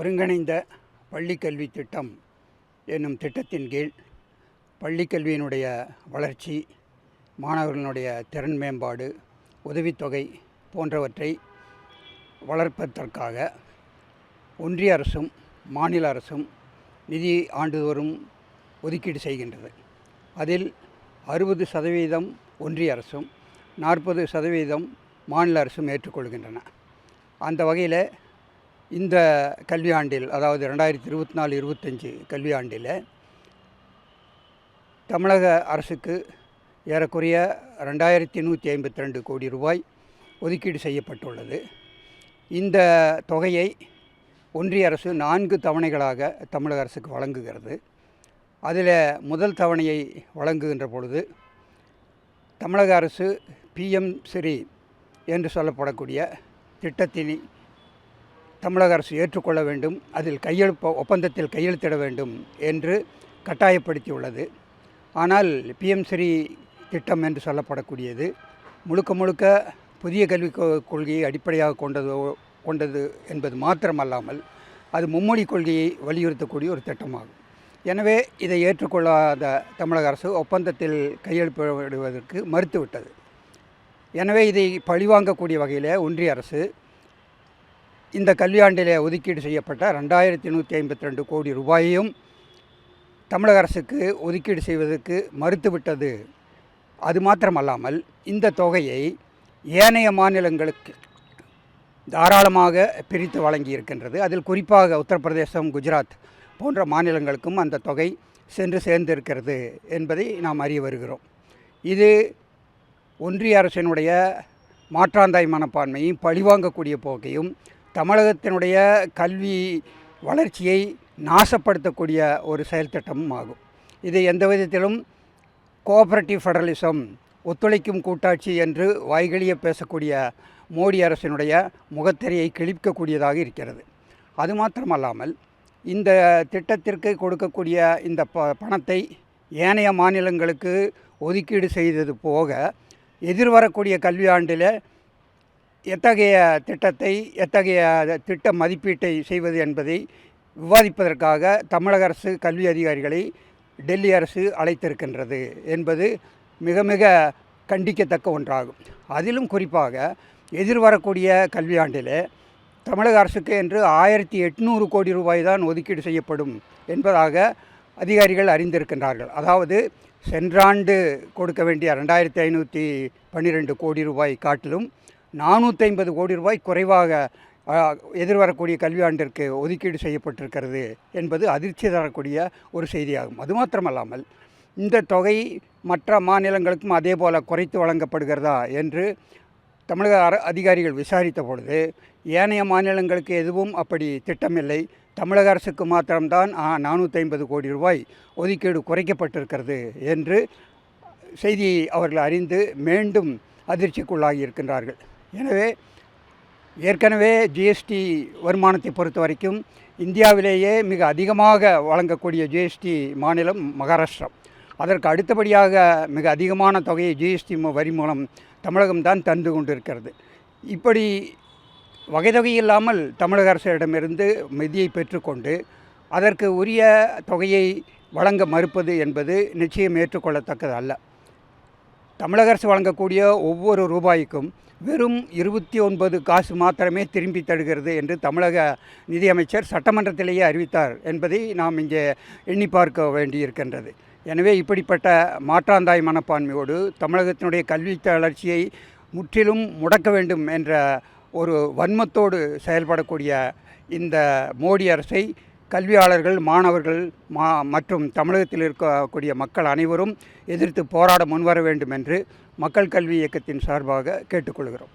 ஒருங்கிணைந்த பள்ளிக்கல்வி திட்டம் என்னும் திட்டத்தின் கீழ் பள்ளிக்கல்வியினுடைய வளர்ச்சி மாணவர்களுடைய திறன் மேம்பாடு உதவித்தொகை போன்றவற்றை வளர்ப்பதற்காக ஒன்றிய அரசும் மாநில அரசும் நிதி ஆண்டுதோறும் ஒதுக்கீடு செய்கின்றது. அதில் அறுபது சதவீதம் ஒன்றிய அரசும் நாற்பது சதவீதம் மாநில அரசும் ஏற்றுக்கொள்கின்றன. அந்த வகையில் இந்த கல்வியாண்டில் அதாவது ரெண்டாயிரத்தி இருபத்தி நாலு இருபத்தஞ்சி கல்வியாண்டில் தமிழக அரசுக்கு ஏறக்குறைய ரெண்டாயிரத்தி நூற்றி ஐம்பத்தி ரெண்டு கோடி ரூபாய் ஒதுக்கீடு செய்யப்பட்டுள்ளது. இந்த தொகையை ஒன்றிய அரசு நான்கு தவணைகளாக தமிழக அரசுக்கு வழங்குகிறது. அதில் முதல் தவணையை வழங்குகின்ற பொழுது தமிழக அரசு பிஎம் ஸ்ரீ என்று சொல்லப்படக்கூடிய திட்டத்தினை தமிழக அரசு ஏற்றுக்கொள்ள வேண்டும் அதில் கையெழுப்ப ஒப்பந்தத்தில் கையெழுத்திட வேண்டும் என்று கட்டாயப்படுத்தியுள்ளது. ஆனால் பிஎம் ஸ்ரீ திட்டம் என்று சொல்லப்படக்கூடியது முழுக்க முழுக்க புதிய கல்விக் கொள்கையை அடிப்படையாக கொண்டது கொண்டது என்பது மாத்திரமல்லாமல் அது மும்மொழி கொள்கையை வலியுறுத்தக்கூடிய ஒரு திட்டமாகும். எனவே இதை ஏற்றுக்கொள்ளாத தமிழக அரசு ஒப்பந்தத்தில் கையெழுப்பிடுவதற்கு மறுத்துவிட்டது. எனவே இதை பழிவாங்கக்கூடிய வகையில் ஒன்றிய அரசு இந்த கல்வியாண்டிலே ஒதுக்கீடு செய்யப்பட்ட ரெண்டாயிரத்தி நூற்றி ஐம்பத்தி ரெண்டு கோடி ரூபாயையும் தமிழக அரசுக்கு ஒதுக்கீடு செய்வதற்கு மறுத்துவிட்டது. அது மாத்திரமல்லாமல் இந்த தொகையை ஏனைய மாநிலங்களுக்கு தாராளமாக பிரித்து வழங்கி இருக்கின்றது அதில் குறிப்பாக உத்தரப்பிரதேசம் குஜராத் போன்ற மாநிலங்களுக்கும் அந்த தொகை சென்று சேர்ந்திருக்கிறது என்பதை நாம் அறிய வருகிறோம். இது ஒன்றிய அரசினுடைய மாற்றாந்தாய் மனப்பான்மையும் பழிவாங்கக்கூடிய போக்கையும் தமிழகத்தினுடைய கல்வி வளர்ச்சியை நாசப்படுத்தக்கூடிய ஒரு செயல் திட்டமும் ஆகும். இது எந்த விதத்திலும் கோஆபரேட்டிவ் ஃபெடரலிசம் ஒத்துழைக்கும் கூட்டாட்சி என்று வாய்களிய பேசக்கூடிய மோடி அரசினுடைய முகத்திரையை கிழிக்கக்கூடியதாக இருக்கிறது. அது மாத்திரமல்லாமல் இந்த திட்டத்திற்கு கொடுக்கக்கூடிய இந்த ப பணத்தை ஏனைய மாநிலங்களுக்கு ஒதுக்கீடு செய்தது போக எதிர்வரக்கூடிய கல்வியாண்டில் எத்தகைய திட்டத்தை எத்தகைய திட்ட மதிப்பீட்டை செய்வது என்பதை விவாதிப்பதற்காக தமிழக அரசு கல்வி அதிகாரிகளை டெல்லி அரசு அழைத்திருக்கின்றது என்பது மிக மிக கண்டிக்கத்தக்க ஒன்றாகும். அதிலும் குறிப்பாக எதிர்வரக்கூடிய கல்வியாண்டிலே தமிழக அரசுக்கு என்று ஆயிரத்தி எட்நூறு கோடி ரூபாய் தான் ஒதுக்கீடு செய்யப்படும் என்பதாக அதிகாரிகள் அறிந்திருக்கின்றார்கள். அதாவது சென்றாண்டு கொடுக்க வேண்டிய ரெண்டாயிரத்தி ஐநூற்றி பன்னிரெண்டு கோடி ரூபாய் காட்டிலும் நானூற்றி ஐம்பது கோடி ரூபாய் குறைவாக எதிர்வரக்கூடிய கல்வியாண்டிற்கு ஒதுக்கீடு செய்யப்பட்டிருக்கிறது என்பது அதிர்ச்சி தரக்கூடிய ஒரு செய்தியாகும். அது மாத்திரமல்லாமல் இந்த தொகை மற்ற மாநிலங்களுக்கும் அதே போல் குறைத்து வழங்கப்படுகிறதா என்று தமிழக அர- அதிகாரிகள் விசாரித்த பொழுது ஏனைய மாநிலங்களுக்கு எதுவும் அப்படி திட்டமில்லை. தமிழக அரசுக்கு மாத்திரம்தான் நானூற்றி ஐம்பது கோடி ரூபாய் ஒதுக்கீடு குறைக்கப்பட்டிருக்கிறது என்று செய்தியை அவர்கள் அறிந்து மீண்டும் அதிர்ச்சிக்குள்ளாகி இருக்கின்றார்கள் எனவே ஏற்கனவே ஜிஎஸ்டி வருமானத்தை பொறுத்த வரைக்கும் இந்தியாவிலேயே மிக அதிகமாக வழங்கக்கூடிய ஜிஎஸ்டி மாநிலம் மகாராஷ்டிரா. அதற்கு அடுத்தபடியாக மிக அதிகமான தொகையை ஜிஎஸ்டி வரி மூலம் தமிழகம்தான் தந்து கொண்டிருக்கிறது. இப்படி வகை தொகை இல்லாமல் தமிழக அரசிடமிருந்து நிதியை பெற்றுக்கொண்டு அதற்கு உரிய தொகையை வழங்க மறுப்பது என்பது நிச்சயம் ஏற்றுக்கொள்ளத்தக்கது அல்ல தமிழக அரசு வழங்கக்கூடிய ஒவ்வொரு ரூபாய்க்கும் வெறும் இருபத்தி ஒன்பது காசு மாத்திரமே திரும்பி தருகிறது என்று தமிழக நிதியமைச்சர் சட்டமன்றத்திலேயே அறிவித்தார் என்பதை நாம் இங்கே எண்ணி பார்க்க வேண்டியிருக்கின்றது. எனவே இப்படிப்பட்ட மாற்றாந்தாய் மனப்பான்மையோடு தமிழகத்தினுடைய கல்வி வளர்ச்சியை முற்றிலும் முடக்க வேண்டும் என்ற ஒரு வன்மத்தோடு செயல்படக்கூடிய இந்த மோடி அரசை கல்வியாளர்கள் மாணவர்கள் மா மற்றும் தமிழகத்தில் இருக்கக்கூடிய மக்கள் அனைவரும் எதிர்த்து போராட முன்வர வேண்டும் என்று மக்கள் கல்வி இயக்கத்தின் சார்பாக கேட்டுக்கொள்கிறோம்.